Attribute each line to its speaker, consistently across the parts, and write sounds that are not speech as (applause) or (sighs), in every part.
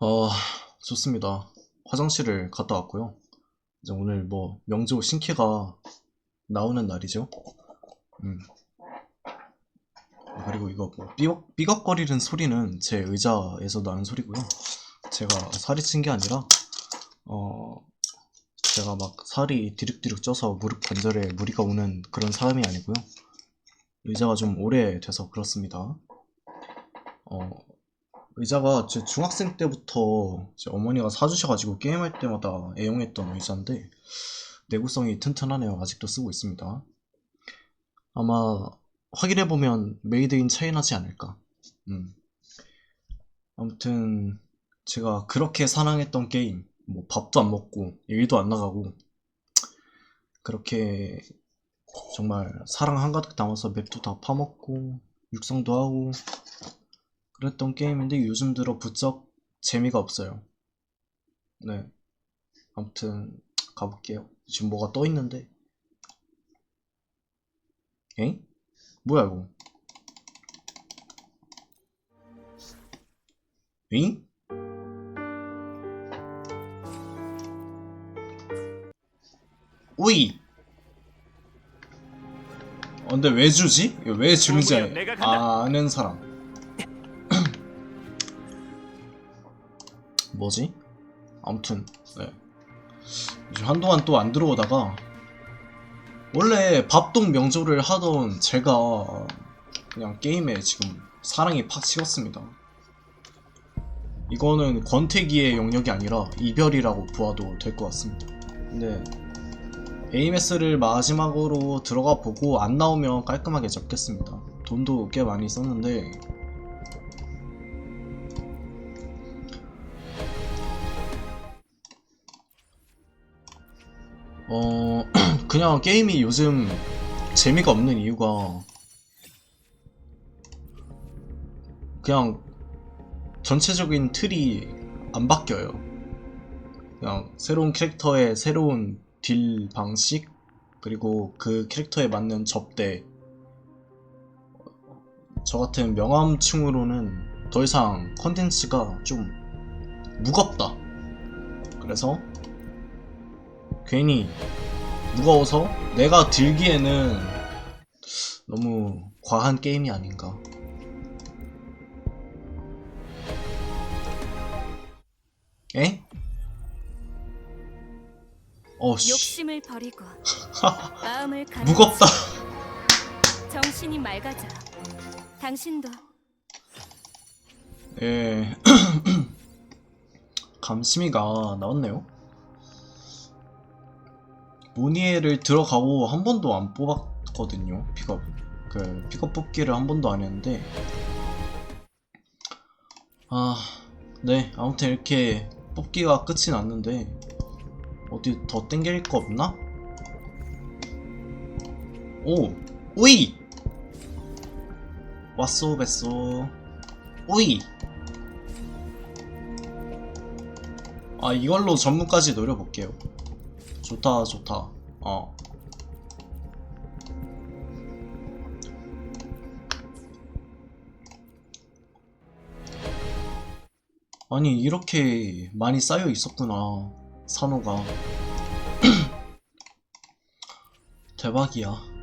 Speaker 1: 어, 좋습니다. 화장실을 갔다 왔고요. 이제 오늘 뭐 명조 신캐가 나오는 날이죠. 음. 아, 그리고 이거 뭐 삐걱, 삐걱거리는 소리는 제 의자에서 나는 소리고요. 제가 살이 찐 게 아니라 어, 제가 막 살이 디륵디륵 쪄서 무릎 관절에 무리가 오는 그런 사람이 아니고요. 의자가 좀 오래 돼서 그렇습니다. 어, 의자가 제 중학생 때부터 제 어머니가 사주셔가지고 게임할 때마다 애용했던 의자인데 내구성이 튼튼하네요. 아직도 쓰고 있습니다. 아마 확인해보면 메이드 인 차이나지 않을까. 음. 아무튼 제가 그렇게 사랑했던 게임 뭐 밥도 안 먹고 일도 안 나가고 그렇게 정말 사랑 한가득 담아서 맵도 다 파먹고 육성도 하고 그랬던 게임인데 요즘 들어 부쩍 재미가 없어요. 네. 아무튼 가볼게요. 지금 뭐가 떠 있는데. 에잉? 뭐야 이거? 에잉? 오이! 어, 근데 왜 주지? 왜 주는지. 아는 사람. 뭐지? 아무튼 네. 이제 한동안 또 안 들어오다가 원래 밥동 명조를 하던 제가 그냥 게임에 지금 사랑이 팍 식었습니다. 이거는 권태기의 영역이 아니라 이별이라고 보아도 될 것 같습니다. 근데 AMS를 마지막으로 들어가 보고 안 나오면 깔끔하게 접겠습니다. 돈도 꽤 많이 썼는데 어 (clears throat) 그냥 게임이 요즘 재미가 없는 이유가 그냥 전체적인 틀이 안 바뀌어요. 그냥 새로운 캐릭터의 새로운 딜 방식 그리고 그 캐릭터에 맞는 접대 저 같은 명함충으로는 더 이상 컨텐츠가 좀 무겁다. 그래서 괜히 무거워서 내가 들기에는 너무 과한 게임이 아닌가. 에? 어 씨
Speaker 2: 욕심을 버리고 (laughs) 마음을 가라.
Speaker 1: 무겁다.
Speaker 2: 정신이 맑아져. 당신도
Speaker 1: 예. (clears throat) 감심이가 나왔네요. 모니에를 들어가고 한 번도 안 뽑았거든요. 픽업. 그 픽업 뽑기를 한 번도 안 했는데 아, 네. 아무튼 이렇게 뽑기가 끝이 났는데 어디 더 땡길 거 없나? 오, 오이. 왔소 뱃소. 오이. 아 이걸로 전문까지 노려볼게요. 좋다 좋다. 어. 아니 이렇게 많이 쌓여 있었구나 산호가 (clears throat) 대박이야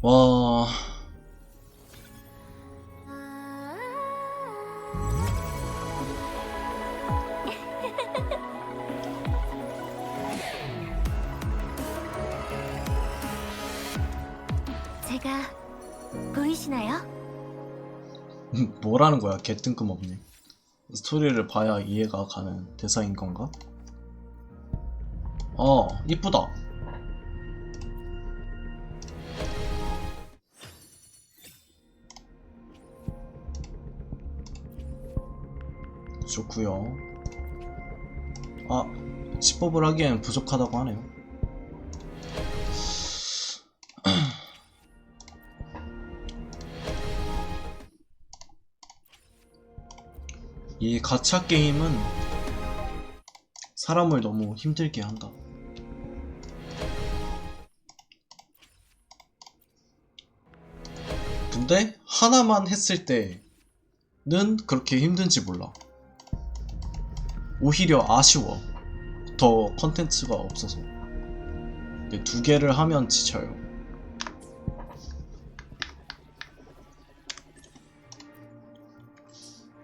Speaker 1: 와
Speaker 2: 제가 보이시나요?
Speaker 1: 뭐라는 거야 개 뜬금없네 스토리를 봐야 이해가 가는 대사인 건가? 어 이쁘다 좋구요 아 집법을 하기엔 부족하다고 하네요 (clears throat) 이 가챠 게임은 사람을 너무 힘들게 한다. 근데 하나만 했을 때는 그렇게 힘든지 몰라. 오히려 아쉬워. 더 컨텐츠가 없어서. 근데 두 개를 하면 지쳐요.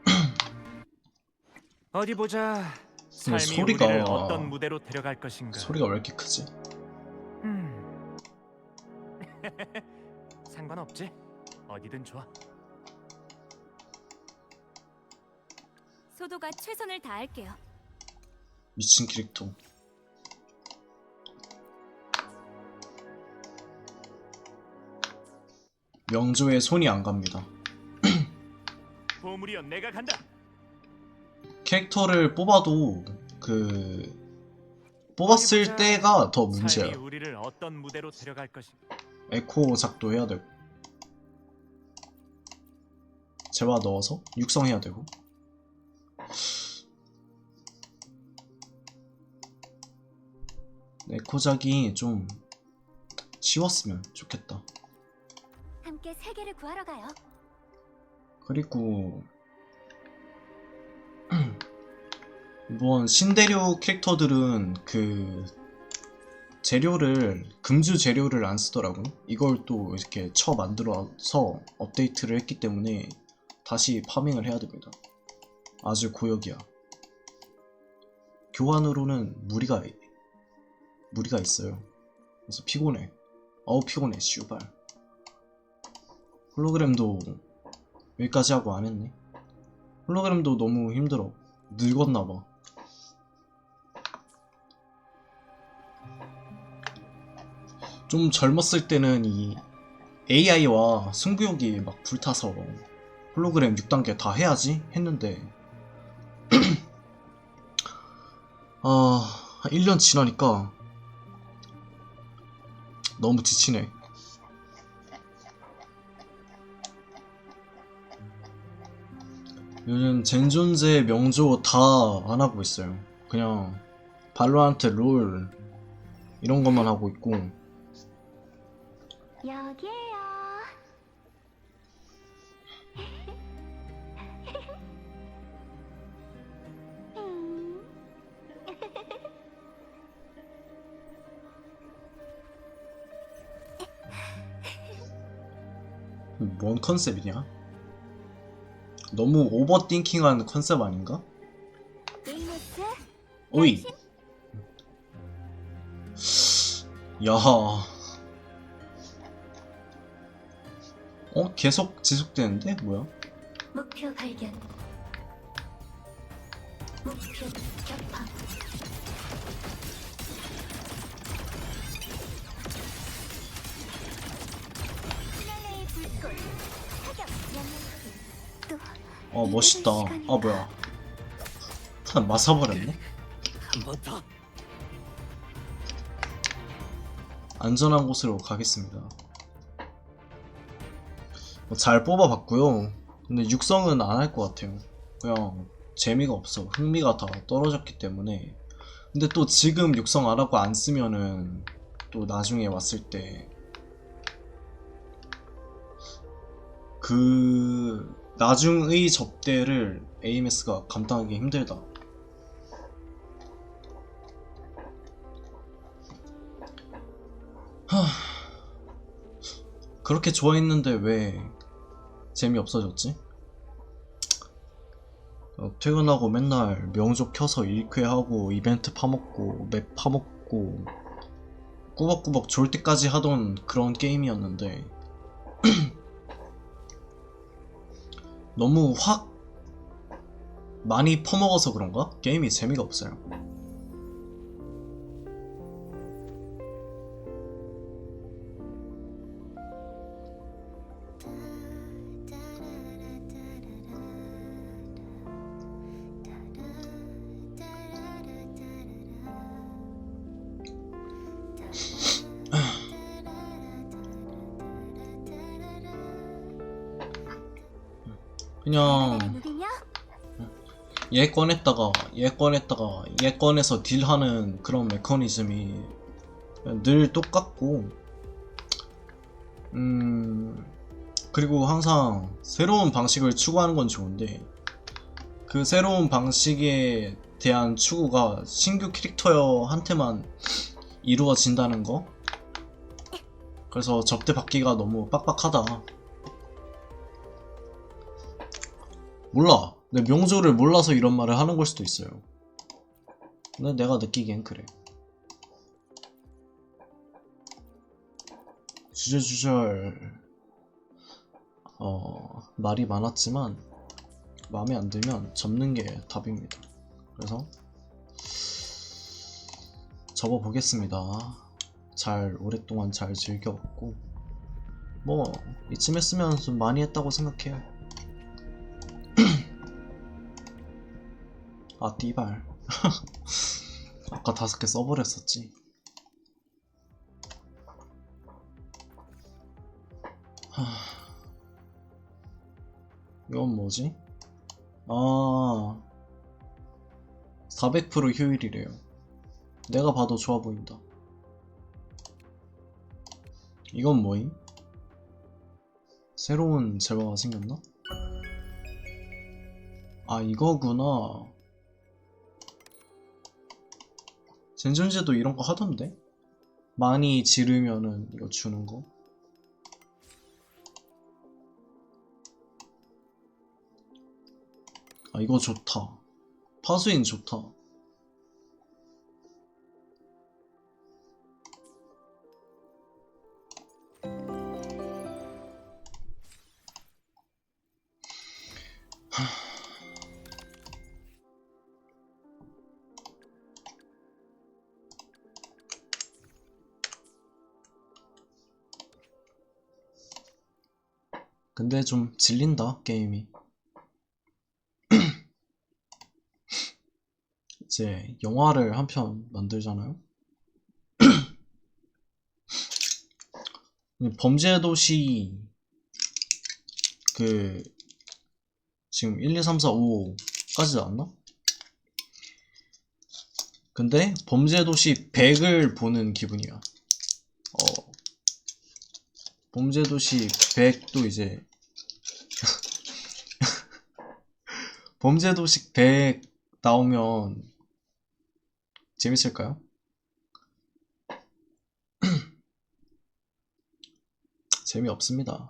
Speaker 1: (clears throat)
Speaker 3: 어디 보자. 삶이
Speaker 1: 소리가-
Speaker 3: 우리를 어떤 무대로 데려갈 것인가.
Speaker 1: 소리가 왜 이렇게 크지?
Speaker 3: 음. (laughs) 상관없지. 어디든 좋아.
Speaker 2: 소도가 최선을 다할게요.
Speaker 1: 미친 캐릭터. 명조에 손이 안 갑니다. (clears throat)
Speaker 3: 보물이여 내가 간다.
Speaker 1: 캐릭터를 뽑아도 그 뽑았을. 때가 더 문제야.
Speaker 3: 삶이 우리를 어떤 무대로 데려갈 것인가.
Speaker 1: 에코 작도 해야 되고 재화 넣어서 육성해야 되고 에코작이 좀 쉬웠으면 좋겠다.
Speaker 2: 함께 세계를 구하러 가요.
Speaker 1: 그리고 (clears throat) 이번 신대륙 캐릭터들은 그 재료를 금주 재료를 안 쓰더라고. 이걸 또 이렇게 쳐 만들어서 업데이트를 했기 때문에 다시 파밍을 해야 됩니다. 아주 고역이야. 교환으로는 무리가 무리가 있어요. 그래서 피곤해. 어우 피곤해. 씨발. 홀로그램도 여기까지 하고 안 했네. 홀로그램도 너무 힘들어. 늙었나봐. 좀 젊었을 때는 이 AI와 승부욕이 막 불타서 홀로그램 6단계 다 해야지 했는데 (clears throat) 아, 한 1년 지나니까 너무 지치네. 요즘 젠존제 명조 다 안 하고 있어요. 그냥 발로한테 롤 이런 것만 하고 있고
Speaker 2: 여기에요.
Speaker 1: 뭔 컨셉이냐? 너무 오버띵킹한 컨셉 아닌가? 오이. 야. 어? 계속 지속되는데? 뭐야?
Speaker 2: 목표 발견. 목표 격파.
Speaker 1: 어 멋있다. 아 뭐야? 맞아버렸네?
Speaker 3: 한번 더.
Speaker 1: 안전한 곳으로 가겠습니다. 뭐 잘 뽑아봤고요. 근데 육성은 안 할 것 같아요. 그냥 재미가 없어. 흥미가 다 떨어졌기 때문에. 근데 또 지금 육성 안 하고 안 쓰면은 또 나중에 왔을 때 그 나중의 접대를 AMS가 감당하기 힘들다. 하... 그렇게 좋아했는데 왜 재미 없어졌지? 어, 퇴근하고 맨날 명조 켜서 1쾌하고 이벤트 파먹고 맵 파먹고 꾸벅꾸벅 졸 때까지 하던 그런 게임이었는데 (clears throat) 너무 확 많이 퍼먹어서 그런가? 게임이 재미가 없어요. 그냥? 얘 꺼냈다가 얘 꺼냈다가 얘 꺼내서 딜하는 그런 메커니즘이 늘 똑같고 음 그리고 항상 새로운 방식을 추구하는 건 좋은데 그 새로운 방식에 대한 추구가 신규 캐릭터한테만 이루어진다는 거 그래서 접대 받기가 너무 빡빡하다 몰라. 내 명조를 몰라서 이런 말을 하는 걸 수도 있어요. 근데 내가 느끼기엔 그래. 주절주절. 어 말이 많았지만 마음에 안 들면 접는 게 답입니다. 그래서 접어 보겠습니다. 잘 오랫동안 잘 즐겨왔고 뭐 이쯤 했으면 좀 많이 했다고 생각해요 (clears throat) 아 띠발 (laughs) 아까 다섯 개 써버렸었지 하... (sighs) 이건 뭐지? 아... 400% 효율이래요. 내가 봐도 좋아 보인다. 이건 뭐임? 새로운 재화가 생겼나? 아, 이거구나. 젠전제도 이런 거 하던데? 많이 지르면은 이거 주는 거? 아, 이거 좋다. 파수인 좋다. 근데 좀 질린다, 게임이. (clears throat) 이제 영화를 한 편 만들잖아요. (clears throat) 범죄도시 그 지금 1, 2, 3, 4, 5까지 나왔나? 근데 범죄도시 100을 보는 기분이야. 어. 범죄도시 100도 이제 (laughs) 범죄도시 100 나오면 재밌을까요? (clears throat) 재미없습니다.